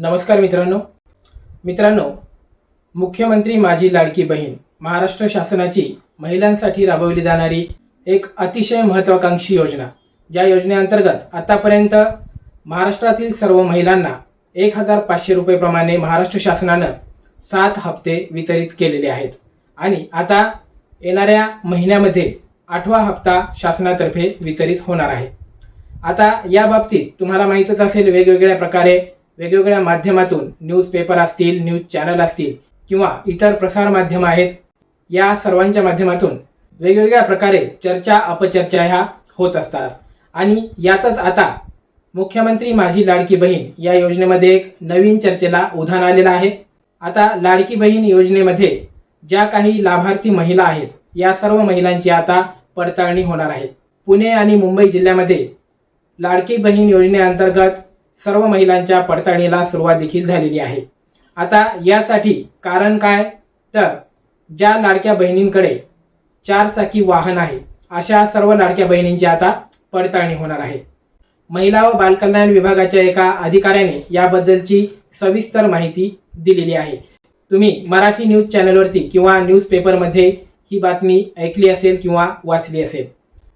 नमस्कार मित्रांनो. मित्रांनो मुख्यमंत्री माझी लाडकी बहीण महाराष्ट्र शासनाची महिलांसाठी राबवली जाणारी एक अतिशय महत्वाकांक्षी योजना. ज्या योजनेअंतर्गत आतापर्यंत महाराष्ट्रातील सर्व महिलांना एक हजार पाचशे रुपयेप्रमाणे महाराष्ट्र शासनानं सात हप्ते वितरित केलेले आहेत. आणि आता येणाऱ्या महिन्यामध्ये आठवा हप्ता शासनातर्फे वितरित होणार आहे. आता या बाबतीत तुम्हाला माहीतच असेल वेगवेगळ्या प्रकारे वेगवेगळ्या माध्यमातून न्यूज पेपर असतील न्यूज चॅनल असतील किंवा इतर प्रसार माध्यम आहेत या सर्वांच्या माध्यमातून वेगवेगळ्या प्रकारे चर्चा अपचर्चा ह्या होत असतात. आणि यातच आता मुख्यमंत्री माझी लाडकी बहीण या योजनेमध्ये एक नवीन चर्चेला उधाण आलेलं आहे. आता लाडकी बहीण योजनेमध्ये ज्या काही लाभार्थी महिला आहेत या सर्व महिलांची आता पडताळणी होणार आहे. पुणे आणि मुंबई जिल्ह्यामध्ये लाडकी बहीण योजनेअंतर्गत सर्व महिलांच्या पडताळणीला सुरुवात देखील झालेली आहे. आता यासाठी कारण काय? तर ज्या लाडक्या बहिणींकडे चार चाकी वाहन आहे अशा सर्व लाडक्या बहिणींची आता पडताळणी होणार आहे. महिला व बालकल्याण विभागाच्या एका अधिकाऱ्याने याबद्दलची सविस्तर माहिती दिलेली आहे. तुम्ही मराठी न्यूज चॅनलवरती किंवा न्यूजपेपरमध्ये ही बातमी ऐकली असेल किंवा वाचली असेल.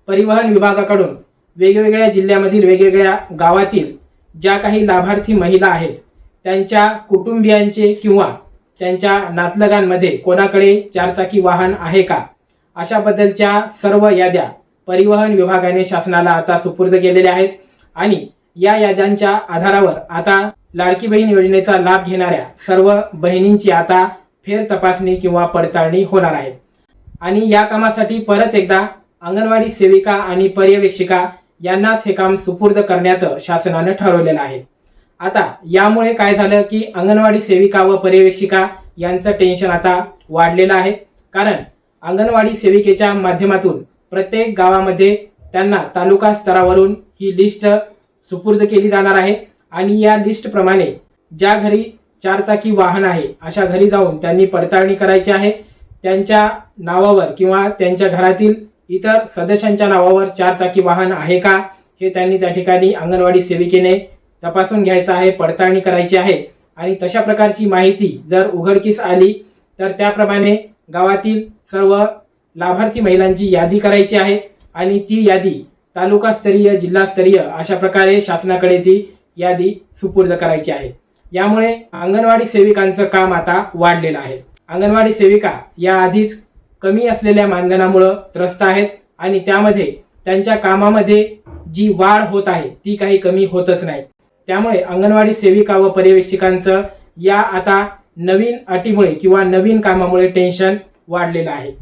परिवहन विभागाकडून वेगवेगळ्या जिल्ह्यामधील वेगवेगळ्या गावातील ज्या काही लाभार्थी महिला आहेत त्यांच्या कुटुंबियांचे किंवा त्यांच्या नातलगांमध्ये कोणाकडे चारचाकी वाहन आहे का? अशाबद्दलच्या सर्व याद्या परिवहन विभागाने शासनाला आता सुपूर्द केलेल्या आहेत आणि या याद्यांच्या आधारावर आता लाडकी बहीण योजनेचा लाभ घेणाऱ्या सर्व बहिणींची आता फेर तपासणी किंवा पडताळणी होणार आहे. आणि या कामासाठी परत एकदा अंगणवाडी सेविका आणि पर्यवेक्षिका यांनाच हे काम सुपूर्द करण्याचं शासनानं ठरवलेलं आहे. आता यामुळे काय झालं की अंगणवाडी सेविका व पर्यवेक्षिका यांचं टेन्शन आता वाढलेलं आहे. कारण अंगणवाडी सेविकेच्या माध्यमातून प्रत्येक गावामध्ये त्यांना तालुका स्तरावरून ही लिस्ट सुपूर्द केली जाणार आहे. आणि या लिस्टप्रमाणे ज्या घरी चारचाकी वाहन आहे अशा घरी जाऊन त्यांनी पडताळणी करायची आहे. त्यांच्या नावावर किंवा त्यांच्या घरातील इतर सदस्यांच्या नावावर चारचाकी वाहन आहे का? हे त्यांनी त्या ठिकाणी अंगणवाडी सेविकेने तपासून घ्यायचं आहे पडताळणी करायची आहे. आणि तशा प्रकारची माहिती जर उघडकीस आली तर त्याप्रमाणे गावातील सर्व लाभार्थी महिलांची यादी करायची आहे. आणि ती यादी तालुकास्तरीय जिल्हास्तरीय अशा प्रकारे शासनाकडे ती यादी सुपूर्द करायची आहे. यामुळे अंगणवाडी सेविकांचं काम आता वाढलेलं आहे. अंगणवाडी सेविका या आधीच कमी असलेल्या मानधनामुळं त्रस्त आहेत आणि त्यामध्ये त्यांच्या कामामध्ये जी वाढ होत आहे ती काही कमी होतच नाही. त्यामुळे अंगणवाडी सेविका व पर्यवेक्षिकांचं या आता नवीन अटीमुळे किंवा नवीन कामामुळे टेन्शन वाढलेलं आहे.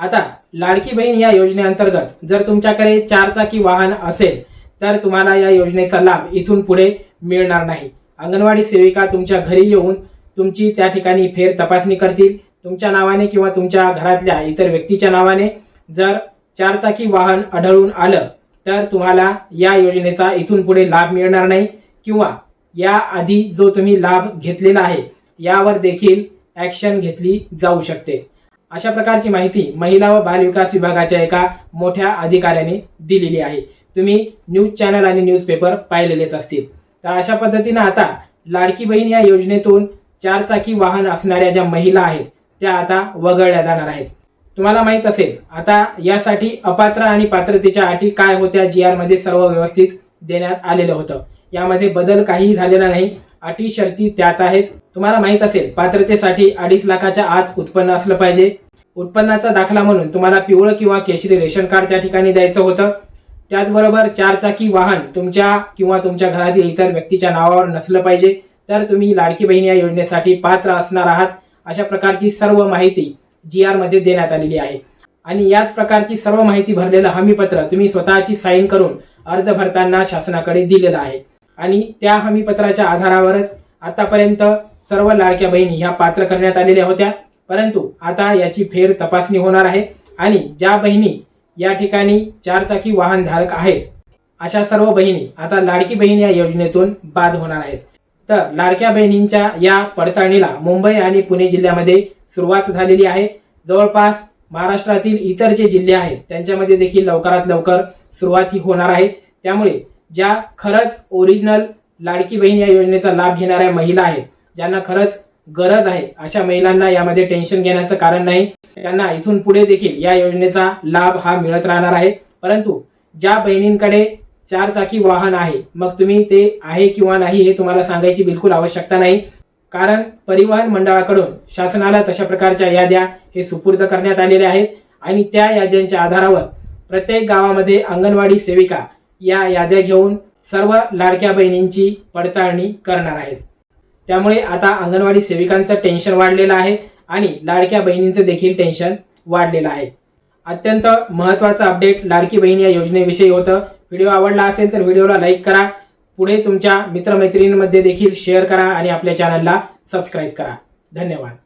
आता लाडकी बहीण या योजनेअंतर्गत जर तुमच्याकडे चारचाकी वाहन असेल तर तुम्हाला या योजनेचा लाभ इथून पुढे मिळणार नाही. अंगणवाडी सेविका तुमच्या घरी येऊन तुमची त्या ठिकाणी फेर तपासणी करतील तुमच्या नावाने किंवा तुमच्या घरातल्या इतर व्यक्तीच्या नावाने जर चारचाकी वाहन आढळून आलं तर तुम्हाला या योजनेचा इथून पुढे लाभ मिळणार नाही किंवा या आधी जो तुम्ही लाभ घेतलेला आहे यावर देखील ॲक्शन घेतली जाऊ शकते. अशा प्रकारची माहिती महिला व बालविकास विभागाच्या एका मोठ्या अधिकाऱ्याने दिलेली आहे. तुम्ही न्यूज चॅनल आणि न्यूजपेपर पाहिलेलेच असतील. तर अशा पद्धतीनं आता लाडकी बहीण या योजनेतून चारचाकी वाहन असणाऱ्या ज्या महिला आहेत त्या आता वगळल्या जाणार आहेत. तुम्हाला माहीत असेल आता यासाठी अपात्र आणि पात्रतेच्या अटी काय होत्या जी आरमध्ये सर्व व्यवस्थित देण्यात आलेलं होतं. यामध्ये बदल काहीही झालेला नाही. अटी शर्ती त्याच आहेत. तुम्हाला माहीत असेल पात्रतेसाठी अडीच लाखाच्या आत उत्पन्न असलं पाहिजे. उत्पन्नाचा दाखला म्हणून तुम्हाला पिवळं किंवा केशरी रेशन कार्ड त्या ठिकाणी द्यायचं होतं. त्याचबरोबर चारचाकी वाहन तुमच्या किंवा तुमच्या घरातील इतर व्यक्तीच्या नावावर नसलं पाहिजे. तर तुम्ही लाडकी बहीण या योजनेसाठी पात्र असणार आहात. अशा प्रकारची सर्व माहिती जी आरमध्ये देण्यात आलेली आहे. आणि याच प्रकारची सर्व माहिती भरलेलं हमीपत्र तुम्ही स्वतःची साईन करून अर्ज भरताना शासनाकडे दिलेलं आहे. आणि त्या हमीपत्राच्या आधारावरच आतापर्यंत सर्व लाडक्या बहिणी ह्या पात्र करण्यात आलेल्या होत्या. परंतु आता याची फेर तपासणी होणार आहे. आणि ज्या बहिणी या ठिकाणी चारचाकी वाहन धारक आहेत अशा सर्व बहिणी आता लाडकी बहीण या योजनेतून बाद होणार आहेत. तर लाडक्या बहिणींच्या या पडताळणीला मुंबई आणि पुणे जिल्ह्यामध्ये सुरुवात झालेली आहे. जवळपास महाराष्ट्रातील इतर जे जिल्हे आहेत त्यांच्यामध्ये देखील लवकरात लवकर सुरुवात ही होणार आहे. त्यामुळे ज्या खरंच ओरिजिनल लाडकी बहीण या योजनेचा लाभ घेणाऱ्या महिला आहेत ज्यांना खरंच गरज आहे अशा महिलांना यामध्ये टेन्शन घेण्याचं कारण नाही. त्यांना इथून पुढे देखील या योजनेचा लाभ हा मिळत राहणार आहे. परंतु ज्या बहिणींकडे चार चाकी वाहन आहे. मग तुम्ही ते आहे किंवा नाही हे तुम्हाला सांगायची बिलकुल आवश्यकता नाही. कारण परिवहन मंडळाकडून शासनाला तशा प्रकारच्या याद्या हे सुपूर्द करण्यात आलेल्या आहेत आणि त्या याद्यांच्या आधारावर प्रत्येक गावामध्ये अंगणवाडी सेविका या याद्या घेऊन सर्व लाडक्या बहिणींची पडताळणी करणार आहेत. त्यामुळे आता अंगणवाडी सेविकांचं टेन्शन वाढलेलं आहे आणि लाडक्या बहिणींचं देखील टेन्शन वाढलेलं आहे. अत्यंत महत्त्वाचं अपडेट लाडकी बहीण या योजनेविषयी होतं. व्हिडिओ आवडला असेल तर व्हिडिओला लाईक करा. पुढे तुमच्या मित्रमैत्रिणींमध्ये देखील शेअर करा आणि आपल्या चॅनलला सबस्क्राईब करा. धन्यवाद.